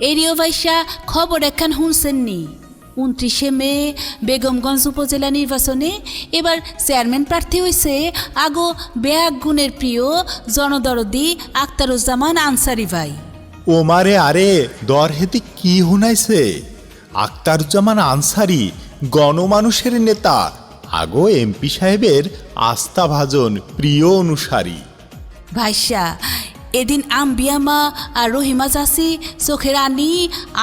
এরিও বাইশা খবর একখান শুনছেননি উনত্রিশে মে বেগমগঞ্জ উপজেলা নির্বাচনে এবার চেয়ারম্যান প্রার্থী হয়েছে আগো বেয়াক গুণের প্রিয় জনদরদি আক্তারুজ্জামান আনসারি ভাই। ওমারে আরে দর দরহেতি কি হুনাইছে? আক্তারুজ্জামান আনসারি গণমানুষের নেতা আগো এমপি সাহেবের আস্থাভাজন প্রিয় অনুসারী। ভাইসা এদিন আম্বিয়ামা আর রহিমা চাষি চোখের আনি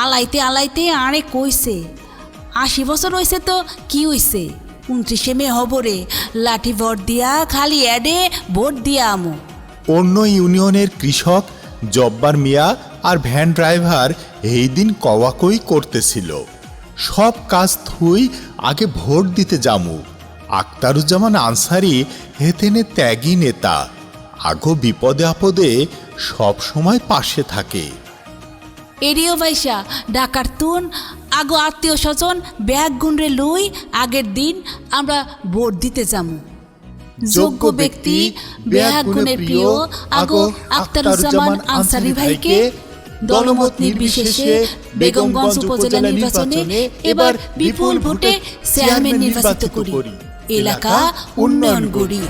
আলাইতে আলাইতে আরে কইছে, আশি বছর হয়েছে তো, কি হইছে? উনত্রিশে মে হবরে লাঠি ভোট দিয়া খালি অ্যাডে ভোট দিয়া আমো। অন্য ইউনিয়নের কৃষক জব্বার মিয়া আর ভ্যান ড্রাইভার এই দিন কওয়াকই করতেছিল, সব কাজ থুই আগে ভোট দিতে যামু। আক্তারুজ্জামান আনসারি হেতেনে ত্যাগী নেতা আগো বিপদে আপদে সব সময় পাশে থাকে। এরিও ভাইসা ডাকার তুন আগো আত্মীয় স্বজন ব্যাগ গুনরে লই আগের দিন আমরা ভোট দিতে যামু। যোগ্য ব্যক্তি বেহাগ গুণের প্রিয় আগো আক্তারুজ্জামান আনসারি ভাইকে দলমত নির্বিশেষে বেগমগঞ্জ উপজেলা নির্বাচনে এবার বিপুল ভোটে চেয়ারম্যান নির্বাচিত করি। এলাকা উন্নয়ন করি।